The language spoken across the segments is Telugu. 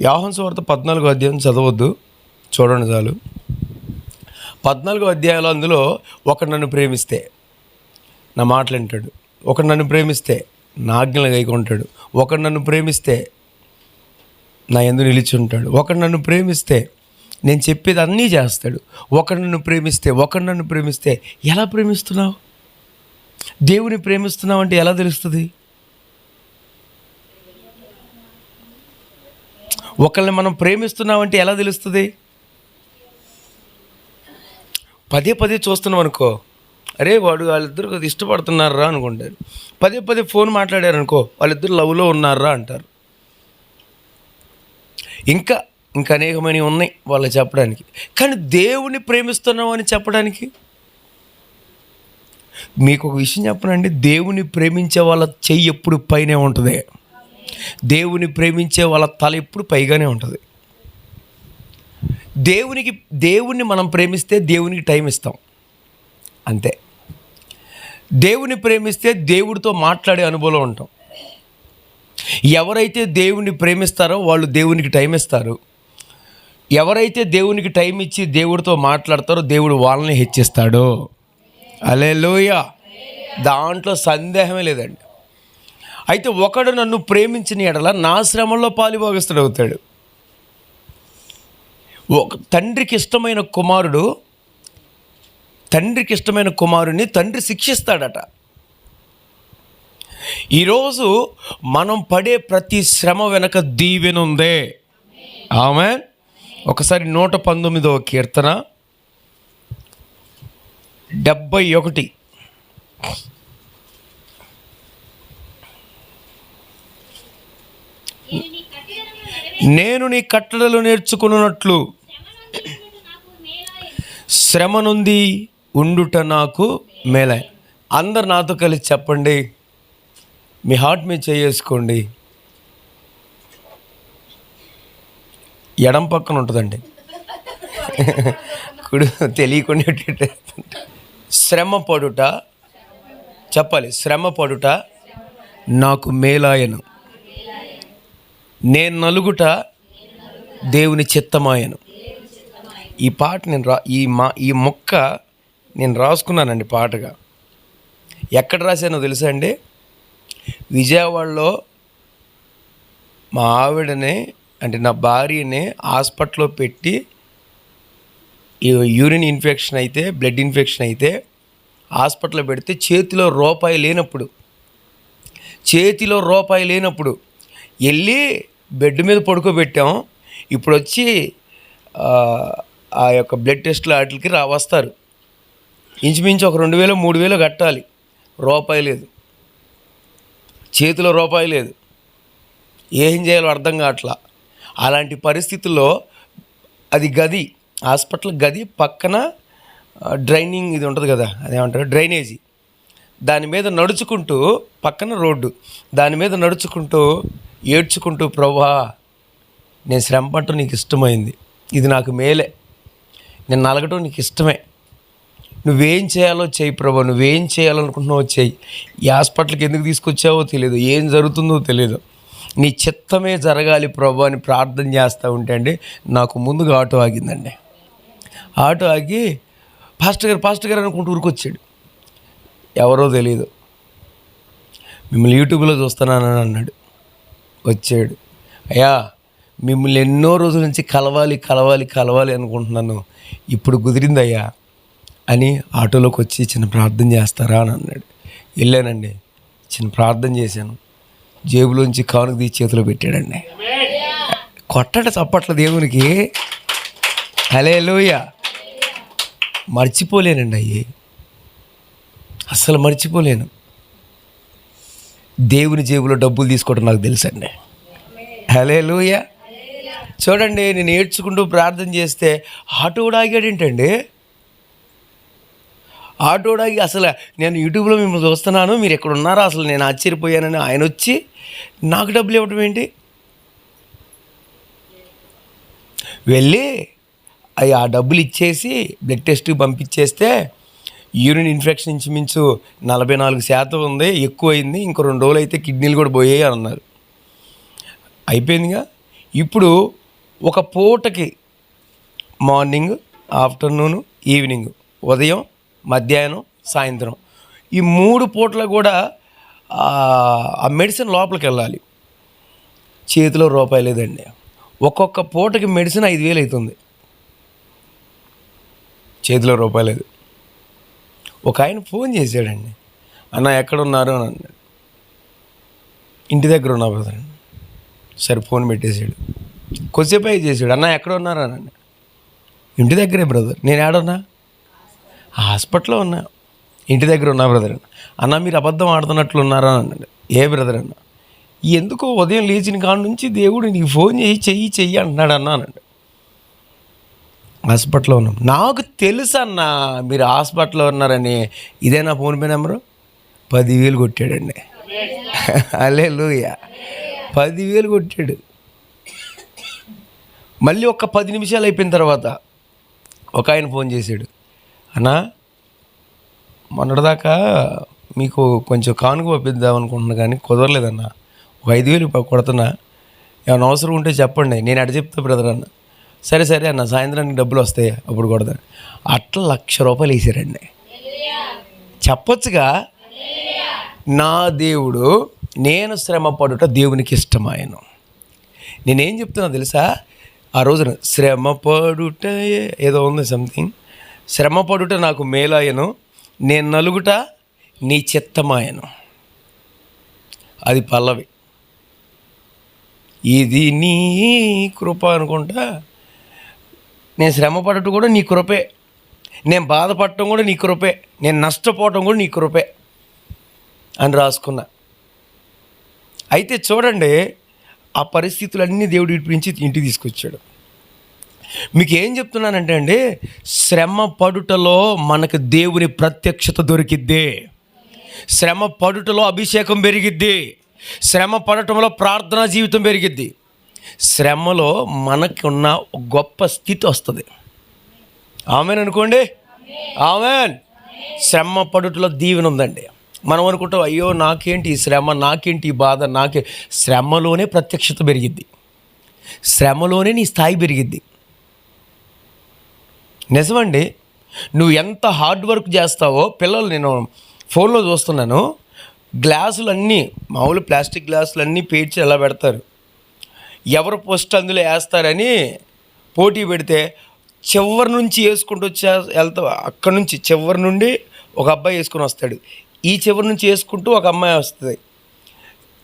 యాహన్ సువార్త పద్నాలుగో అధ్యాయం చదవద్దు. చూడండి చాలు. పద్నాలుగో అధ్యాయంలో అందులో ఒకడు నన్ను ప్రేమిస్తే నా మాటలు వింటాడు. ఒకడు నన్ను ప్రేమిస్తే నా ఆజ్ఞలు గైకుంటాడు. ఒకడు నన్ను ప్రేమిస్తే నా ఎందు నిలిచి ఉంటాడు. ఒకడు నన్ను ప్రేమిస్తే నేను చెప్పేది అన్నీ చేస్తాడు. ఒకడు నన్ను ప్రేమిస్తే ఒకడు నన్ను ప్రేమిస్తే ఎలా ప్రేమిస్తున్నావు? దేవుని ప్రేమిస్తున్నావు అంటే ఎలా తెలుస్తుంది? ఒకళ్ళని మనం ప్రేమిస్తున్నామంటే ఎలా తెలుస్తుంది? పదే పదే చూస్తున్నాం అనుకో అరే వాడు వాళ్ళిద్దరు ఇష్టపడుతున్నారా అనుకుంటారు. పదే పదే ఫోన్ మాట్లాడారు అనుకో వాళ్ళిద్దరు లవ్లో ఉన్నారా అంటారు. ఇంకా ఇంకా అనేకమైనవి ఉన్నాయి వాళ్ళు చెప్పడానికి. కానీ దేవుని ప్రేమిస్తున్నాం అని చెప్పడానికి? మీకు ఒక విషయం చెప్పనండి దేవుని ప్రేమించే వాళ్ళ చెయ్యి ఎప్పుడు పైనే ఉంటుంది. దేవుని ప్రేమించే వాళ్ళ తల ఎప్పుడు పైగానే ఉంటుంది. దేవునికి దేవుణ్ణి మనం ప్రేమిస్తే దేవునికి టైం ఇస్తాం. అంతే. దేవుని ప్రేమిస్తే దేవుడితో మాట్లాడే అనుభవం ఉంటాం. ఎవరైతే దేవుని ప్రేమిస్తారో వాళ్ళు దేవునికి టైం ఇస్తారు. ఎవరైతే దేవునికి టైం ఇచ్చి దేవుడితో మాట్లాడతారో దేవుడు వాళ్ళని హెచ్చిస్తాడు. అలే దాంట్లో సందేహమే లేదండి. అయితే ఒకడు నన్ను ప్రేమించిన ఎడల నా శ్రమంలో పాలిభాగస్తుడు అవుతాడు. ఒక తండ్రికి ఇష్టమైన కుమారుడు తండ్రికి ఇష్టమైన కుమారుని తండ్రి శిక్షిస్తాడట. ఈరోజు మనం పడే ప్రతి శ్రమ వెనక దీవెనుందే ఆమె ఒకసారి నూట పంతొమ్మిదవ కీర్తన డెబ్బై ఒకటి. నేను నీ కట్టడలు నేర్చుకున్నట్లు శ్రమ నుండి ఉండుట నాకు మేలే. అందరు నాతో కలిసి చెప్పండి. మీ హార్ట్ మీ చేసుకోండి ఎడం పక్కన ఉంటుందండి. కుడు తెలియకుండా శ్రమ పడుట చెప్పాలి శ్రమ పడుట నాకు మేలాయను నేను నలుగుట దేవుని చిత్తమాయను. ఈ పాట నేను రా ఈ మా ఈ మొక్క నేను రాసుకున్నానండి పాటగా. ఎక్కడ రాశానో తెలుసా అండి? విజయవాడలో మా ఆవిడని అంటే నా భార్యని హాస్పిటల్లో పెట్టి ఈ యూరిన్ ఇన్ఫెక్షన్ అయితే బ్లడ్ ఇన్ఫెక్షన్ అయితే హాస్పిటల్లో పెడితే చేతిలో రూపాయి లేనప్పుడు చేతిలో రూపాయి లేనప్పుడు వెళ్ళి బెడ్ మీద పడుకోబెట్టాం. ఇప్పుడు వచ్చి ఆ, యొక్క బ్లడ్ టెస్ట్లు వాటికి రా వస్తారు ఇంచుమించు ఒక రెండు వేలు మూడు వేలు కట్టాలి. రూపాయి లేదు. చేతిలో రూపాయి లేదు. ఏం చేయాలో అర్థం కావట్లా. అలాంటి పరిస్థితుల్లో అది గది హాస్పిటల్ గది పక్కన డ్రైనింగ్ ఇది ఉంటుంది కదా అదేమంటారు? డ్రైనేజీ. దాని మీద నడుచుకుంటూ పక్కన రోడ్డు దాని మీద నడుచుకుంటూ ఏడ్చుకుంటూ ప్రభా నేను శ్రమ పట్టడం నీకు ఇష్టమైంది. ఇది నాకు మేలే. నేను నలగటం నీకు ఇష్టమే. నువ్వేం చేయాలో చేయి ప్రభా. నువ్వేం చేయాలనుకుంటున్నావో చేయి. ఈ హాస్పిటల్కి ఎందుకు తీసుకొచ్చావో తెలియదు ఏం జరుగుతుందో తెలియదు నీ చిత్తమే జరగాలి ప్రభు అని ప్రార్థన చేస్తూ ఉంటే అండి నాకు ముందుగా ఆటో ఆగిందండి. ఆటో ఆగి పాస్టర్ గారు పాస్టర్ గారు అనుకుంటూ ఊరికొచ్చాడు. ఎవరో తెలియదు మిమ్మల్ని యూట్యూబ్లో చూస్తున్నానని అన్నాడు. వచ్చాడు. అయ్యా మిమ్మల్ని ఎన్నో రోజుల నుంచి కలవాలి కలవాలి కలవాలి అనుకుంటున్నాను. ఇప్పుడు కుదిరిందయ్యా అని ఆటోలోకి వచ్చి చిన్న ప్రార్థన చేస్తారా అని అన్నాడు. వెళ్ళానండి. చిన్న ప్రార్థన చేశాను. జేబులోంచి కానుక తీసి చేతిలో పెట్టాడండి. కొట్టడ చప్పట్ల దేవునికి. హలే లోయ మర్చిపోలేనండి అయ్యి. అస్సలు మర్చిపోలేను. దేవుని జేబులో డబ్బులు తీసుకోవడం నాకు తెలుసండి. హలే లూయ చూడండి నేను ఏడ్చుకుంటూ ప్రార్థన చేస్తే ఆటో కూడా ఆగాడేంటండి? ఆటో కూడా ఆగి అసలు నేను యూట్యూబ్లో మిమ్మల్ని చూస్తున్నాను మీరు ఎక్కడ ఉన్నారో అసలు నేను ఆశ్చర్యపోయానని ఆయన వచ్చి నాకు డబ్బులు ఇవ్వడం ఏంటి? వెళ్ళి అవి ఆ డబ్బులు ఇచ్చేసి బ్లడ్ టెస్ట్కి పంపించేస్తే యూరిన్ ఇన్ఫెక్షన్ ఇంచుమించు నలభై నాలుగు శాతం ఉంది ఎక్కువ అయింది ఇంకో రెండు రోజులు అయితే కిడ్నీలు కూడా పోయాయి అని అన్నారు. అయిపోయిందిగా? ఇప్పుడు ఒక పూటకి మార్నింగ్ ఆఫ్టర్నూన్ ఈవినింగ్ ఉదయం మధ్యాహ్నం సాయంత్రం ఈ మూడు పూటలు కూడా ఆ ఆ మెడిసిన్ లోపలికి వెళ్ళాలి. చేతిలో రూపాయి లేదండి. ఒక్కొక్క పూటకి మెడిసిన్ ఐదు వేలు అవుతుంది. చేతిలో రూపాయి లేదు. ఒక ఆయన ఫోన్ చేశాడండి. అన్న ఎక్కడున్నారు? అని అన్నాడు. ఇంటి దగ్గర ఉన్నా బ్రదర్. సరే ఫోన్ పెట్టేశాడు. కొద్దిసేపు చేశాడు. అన్న ఎక్కడ ఉన్నారు అని అన్నాడు. ఇంటి దగ్గరే బ్రదర్. నేను ఏడున్నా? హాస్పిటల్లో ఉన్నా. ఇంటి దగ్గర ఉన్నా బ్రదర్. అన్న అన్న మీరు అబద్ధం ఆడుతున్నట్లు ఉన్నారా? అని అన్నాడు. ఏ బ్రదర్ అన్న. ఎందుకో ఉదయం లేచిన కాడ నుంచి దేవుడు నీకు ఫోన్ చేయి చెయ్యి చెయ్యి అంటున్నాడు అన్న అన్నాడు. హాస్పిటల్లో ఉన్నాం. నాకు తెలుసు అన్న మీరు హాస్పిటల్లో ఉన్నారని. ఇదే నా ఫోన్పే నెంబరు? పదివేలు కొట్టాడండి. అలే లూయ పదివేలు కొట్టాడు. మళ్ళీ ఒక పది నిమిషాలు అయిపోయిన తర్వాత ఒక ఆయన ఫోన్ చేశాడు. అన్నా మొన్నటిదాకా మీకు కొంచెం కానుక పంపిద్దాం అనుకుంటున్నా కానీ కుదరలేదన్న. ఒక ఐదు వేలు కొడుతున్నా. ఏమైనా అవసరం ఉంటే చెప్పండి. నేను అడ చెప్తా బ్రదర్ అన్న. సరే సరే అన్న సాయంత్రానికి డబ్బులు వస్తాయి అప్పుడు కూడా అట్లా లక్ష రూపాయలు వేసారండి. చెప్పొచ్చుగా? నా దేవుడు నేను శ్రమ పడుట దేవునికి ఆయన నేనేం చెప్తున్నా తెలుసా? ఆ రోజున శ్రమ పడుట ఏదో ఉంది సంథింగ్ శ్రమ పడుట నాకు మేలాయను నేను నలుగుట నీ చిత్తమాయను. అది పల్లవి. ఇది నీ కృప అనుకుంటా? నేను శ్రమ పడటం కూడా నీ కృపే. నేను బాధపడటం కూడా నీ కృపే. నేను నష్టపోవటం కూడా నీ కృపే అని రాసుకున్నా. అయితే చూడండి ఆ పరిస్థితులన్నీ దేవుడు ఇటు నుంచి ఇంటికి తీసుకొచ్చాడు. మీకు ఏం చెప్తున్నానంటే అండి శ్రమ పడుటలో మనకు దేవుని ప్రత్యక్షత దొరికిద్ది. శ్రమ పడుటలో అభిషేకం పెరిగిద్ది. శ్రమ పడటంలో ప్రార్థనా జీవితం పెరిగిద్ది. శ్రమలో మనకున్న గొప్ప స్థితి వస్తుంది. ఆమెన్ అనుకోండి? ఆమెన్. శ్రమ పడుటలో దీవెన ఉందండి. మనం అనుకుంటాం అయ్యో నాకేంటి ఈ శ్రమ నాకేంటి ఈ బాధ నాకే శ్రమలోనే ప్రత్యక్షత పెరిగిద్ది. శ్రమలోనే నీ స్థాయి పెరిగిద్ది. నిజమండి? నువ్వు ఎంత హార్డ్ వర్క్ చేస్తావో పిల్లలు నేను ఫోన్లో చూస్తున్నాను గ్లాసులు అన్నీ మామూలు ప్లాస్టిక్ గ్లాసులు అన్నీ పేర్చి ఎలా పెడతారు? ఎవరు పోస్ట్ అందులో వేస్తారని పోటీ పెడితే చివరి నుంచి వేసుకుంటూ వచ్చే వెళ్తా అక్కడ నుంచి చివరి నుండి ఒక అబ్బాయి వేసుకొని వస్తాడు. ఈ చివరి నుంచి వేసుకుంటూ ఒక అమ్మాయి వస్తుంది.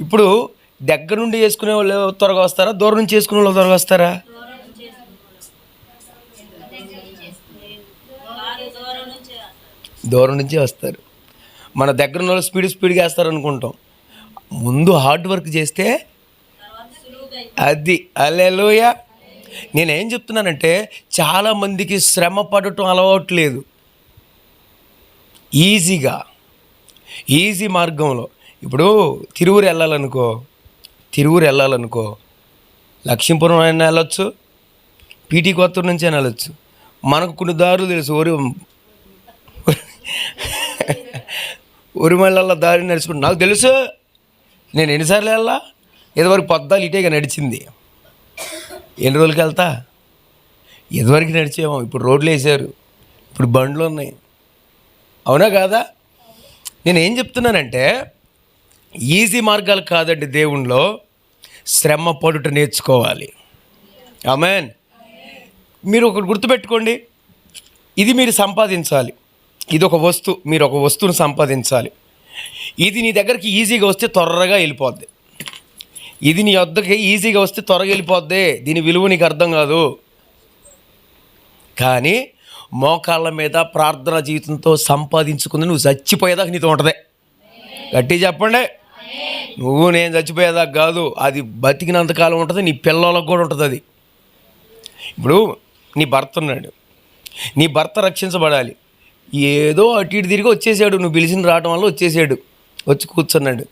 ఇప్పుడు దగ్గర నుండి వేసుకునే వాళ్ళు త్వరగా వస్తారా? దూరం నుంచి వేసుకునే వాళ్ళు త్వరగా వస్తారా? దూరం నుంచి వస్తారు. మన దగ్గర ఉన్న వాళ్ళు స్పీడ్ స్పీడ్గా వేస్తారు అనుకుంటాం ముందు హార్డ్ వర్క్ చేస్తే అది అలెలుయ నేనేం చెప్తున్నానంటే చాలామందికి శ్రమ పడటం అలవాటు లేదు ఈజీగా ఈజీ మార్గంలో ఇప్పుడు తిరువురు వెళ్ళాలనుకో తిరువురు వెళ్ళాలనుకో లక్ష్మీపురం అయినా వెళ్ళొచ్చు పీటీ కొత్తూరు నుంచి అయినా వెళ్ళొచ్చు మనకు కొన్ని దారులు తెలుసు ఊరి ఉరిమల్ల దారి నడుచుకుంటు నాకు తెలుసు నేను ఎన్నిసార్లు వెళ్ళా ఇదివరకు పొద్దాలు ఇటేగా నడిచింది. ఎన్ని రోజులకి వెళ్తా? ఇదివరకు నడిచేమో ఇప్పుడు రోడ్లు వేసారు ఇప్పుడు బండ్లు ఉన్నాయి. అవునా కాదా? నేను ఏం చెప్తున్నానంటే ఈజీ మార్గాలు కాదండి దేవుణ్ణిలో శ్రమ పడుట నేర్చుకోవాలి. అమెన్ మీరు ఒకటి గుర్తుపెట్టుకోండి ఇది మీరు సంపాదించాలి. ఇది ఒక వస్తువు మీరు ఒక వస్తువును సంపాదించాలి. ఇది నీ దగ్గరికి ఈజీగా వస్తే త్వరగా వెళ్ళిపోద్ది. ఇది నీ వద్దకి ఈజీగా వస్తే త్వరగా వెళ్ళిపోద్ది. దీని విలువ నీకు అర్థం కాదు. కానీ మోకాళ్ళ మీద ప్రార్థన జీవితంతో సంపాదించుకుంది నువ్వు చచ్చిపోయేదాకా నీతో ఉంటుంది. గట్టి చెప్పండి. నువ్వు నేను చచ్చిపోయేదాకా కాదు. అది బతికినంతకాలం ఉంటుంది నీ పిల్లలకు కూడా ఉంటుంది అది. ఇప్పుడు నీ భర్త ఉన్నాడు. నీ భర్త రక్షించబడాలి. ఏదో అటు ఇటు తిరిగి వచ్చేసాడు. నువ్వు పిలిచిన రావడం వల్ల వచ్చేసాడు. వచ్చి కూర్చున్నాడు.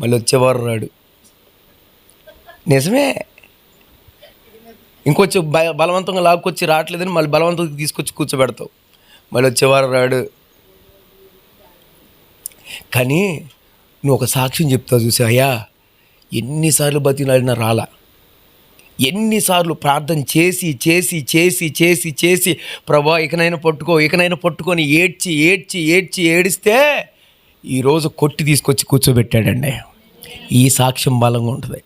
మళ్ళీ వచ్చేవారు రాడు. నిజమే. ఇంకొచ్చి బ బలవంతంగా లాక్కొచ్చి రావట్లేదని మళ్ళీ బలవంతంగా తీసుకొచ్చి కూర్చోబెడతావు. మళ్ళీ వచ్చేవారు రాడు. కానీ నువ్వు ఒక సాక్ష్యం చెప్తావు చూసి అయ్యా ఎన్నిసార్లు బతిలాడినా రాలా. ఎన్నిసార్లు ప్రార్థన చేసి చేసి చేసి చేసి చేసి ప్రభా ఇకనైనా పట్టుకో ఇకనైనా పట్టుకొని ఏడ్చి ఏడ్చి ఏడ్చి ఏడిస్తే ఈరోజు కొట్టి తీసుకొచ్చి కూర్చోబెట్టాడండి. ఈ సాక్ష్యం బలంగా ఉంటుంది.